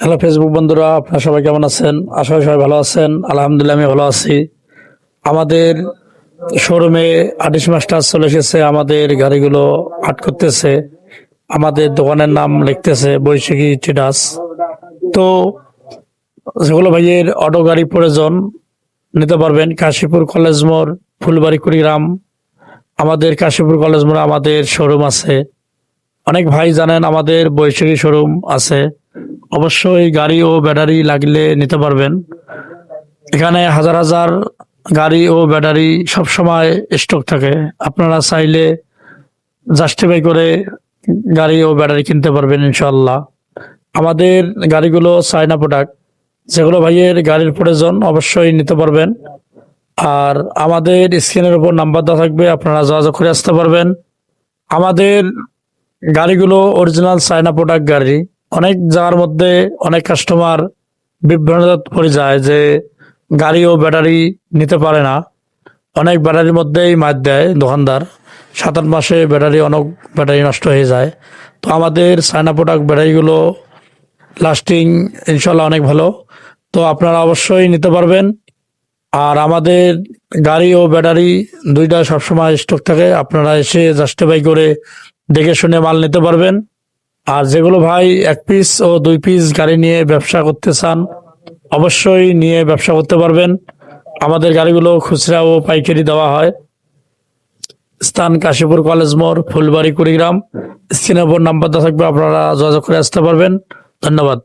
Hello Facebook বন্ধুরা, আপনারা সবাই কেমন আছেন? আশা করি সবাই ভালো আছেন। আলহামদুলিল্লাহ, আমি ভালো আছি। আমাদের শোরুমে আটিশ মাস্টার চলে এসেছে। আমাদের গাড়িগুলো আট করতেছে। আমাদের দোকানের নাম লিখতেছে বৈশাখী ট্রেডার্স। তো যেগুলো ভাইয়ের অটো গাড়ি প্রয়োজন, নিতে পারবেন। কাশীপুর কলেজ মোড়, ফুলবাড়ি, কুড়িগ্রাম। আমাদের কাশীপুর কলেজ মোড়ে আমাদের শোরুম আছে। অনেক ভাই জানেন আমাদের বৈশাখী শোরুম আছে। অবশ্যই গাড়ি ও ব্যাটারি লাগলে নিতে পারবেন। এখানে হাজার হাজার গাড়ি ও ব্যাটারি সব সময় স্টক থাকে। আপনারা চাইলে জাস্টিফাই করে গাড়ি ও ব্যাটারি কিনতে পারবেন ইনশাল্লাহ আমাদের গাড়িগুলো চায়না প্রোডাক্ট যেগুলো ভাইয়ের গাড়ির প্রয়োজন অবশ্যই নিতে পারবেন। আর আমাদের স্ক্রিনের উপর নাম্বার দেওয়া থাকবে, আপনারা যোগাযোগ করে আসতে পারবেন। আমাদের গাড়িগুলো অরিজিনাল চায়না প্রোডাক্ট গাড়ি। অনেক জায়গার মধ্যে অনেক কাস্টমার বিভ্রান্ত পড়ে যায় যে গাড়ি ও ব্যাটারি নিতে পারে না। অনেক ব্যাটারির মধ্যেই মার দেয় দোকানদার। সাত আট মাসে ব্যাটারি অনেক ব্যাটারি নষ্ট হয়ে যায়। তো আমাদের সাইনা প্রোডাক্ট ব্যাটারিগুলো লাস্টিং ইনশাল্লাহ অনেক ভালো। তো আপনারা অবশ্যই নিতে পারবেন। আর আমাদের গাড়ি ও ব্যাটারি দুইটা সবসময় স্টক থাকে। আপনারা এসে জাস্টিফাই করে দেখে শুনে মাল নিতে পারবেন। আর যেগুলো ভাই এক পিস ও দুই পিস গাড়ি নিয়ে ব্যবসা করতে চান, অবশ্যই নিয়ে ব্যবসা করতে পারবেন। আমাদের গাড়িগুলো খুচরা ও পাইকারি দেওয়া হয়। স্থান কাশীপুর কলেজ মোড়, ফুলবাড়ি, কুড়িগ্রাম। স্ক্রিনের উপর নাম্বারটা থাকবে, আপনারা যোগাযোগ করে আসতে পারবেন। ধন্যবাদ।